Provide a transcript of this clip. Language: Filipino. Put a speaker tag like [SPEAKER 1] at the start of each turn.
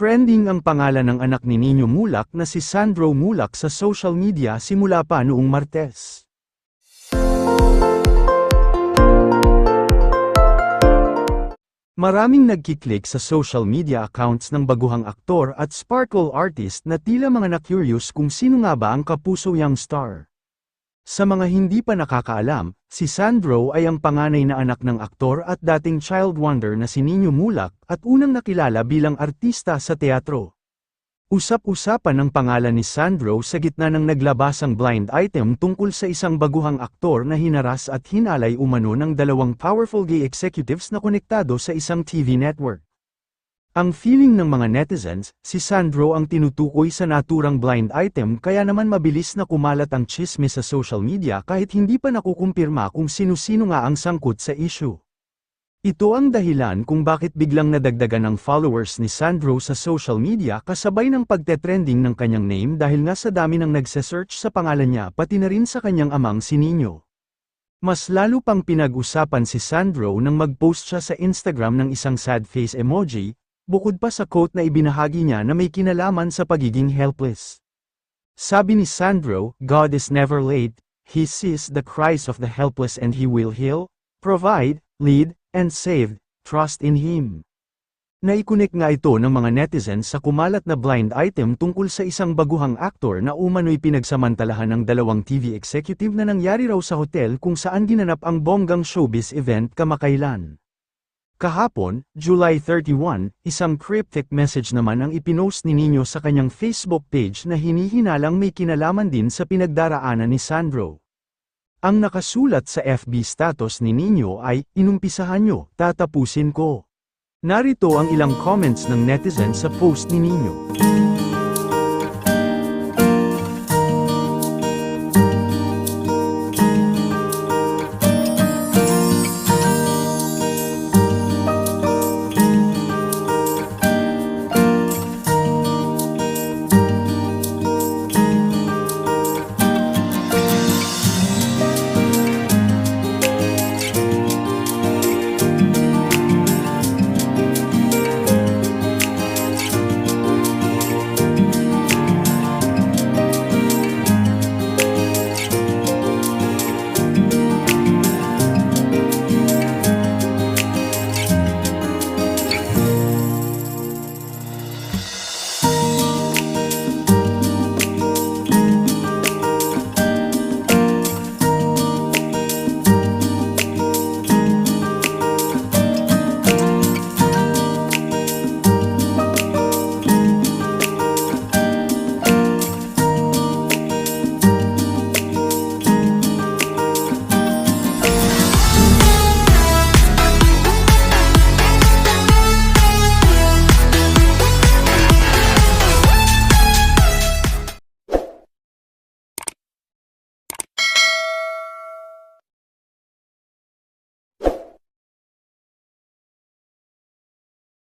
[SPEAKER 1] Trending ang pangalan ng anak ni Nino Mulak na si Sandro Mulak sa social media simula pa noong Martes. Maraming nagkiklik sa social media accounts ng baguhang aktor at sparkle artist na tila mga na-curious kung sino nga ba ang kapuso young star. Sa mga hindi pa nakakaalam, si Sandro ay ang panganay na anak ng aktor at dating child wonder na si Nino Mulak at unang nakilala bilang artista sa teatro. Usap-usapan ang pangalan ni Sandro sa gitna ng naglabasang blind item tungkol sa isang baguhang aktor na hinaras at hinalay umano ng dalawang powerful gay executives na konektado sa isang TV network. Ang feeling ng mga netizens, si Sandro ang tinutukoy sa naturang blind item kaya naman mabilis na kumalat ang chismis sa social media kahit hindi pa nakukumpirma kung sino-sino nga ang sangkot sa issue. Ito ang dahilan kung bakit biglang nadagdagan ang followers ni Sandro sa social media kasabay ng pagtetrending ng kanyang name dahil nga sa dami ng nagsesearch sa pangalan niya pati na rin sa kanyang amang si Nino. Mas lalo pang pinag-usapan si Sandro nang mag-post siya sa Instagram ng isang sad face emoji, bukod pa sa quote na ibinahagi niya na may kinalaman sa pagiging helpless. Sabi ni Sandro, God is never late, He sees the cries of the helpless and He will heal, provide, lead, and save, trust in Him. Naikunik nga ito ng mga netizens sa kumalat na blind item tungkol sa isang baguhang aktor na umano'y pinagsamantalahan ng dalawang TV executive na nangyari raw sa hotel kung saan ginanap ang bonggang showbiz event kamakailan. Kahapon, July 31, isang cryptic message naman ang ipinost ni Nino sa kanyang Facebook page na hinihinalang may kinalaman din sa pinagdaraanan ni Sandro. Ang nakasulat sa FB status ni Nino ay, inumpisahan nyo, tatapusin ko. Narito ang ilang comments ng netizens sa post ni Nino.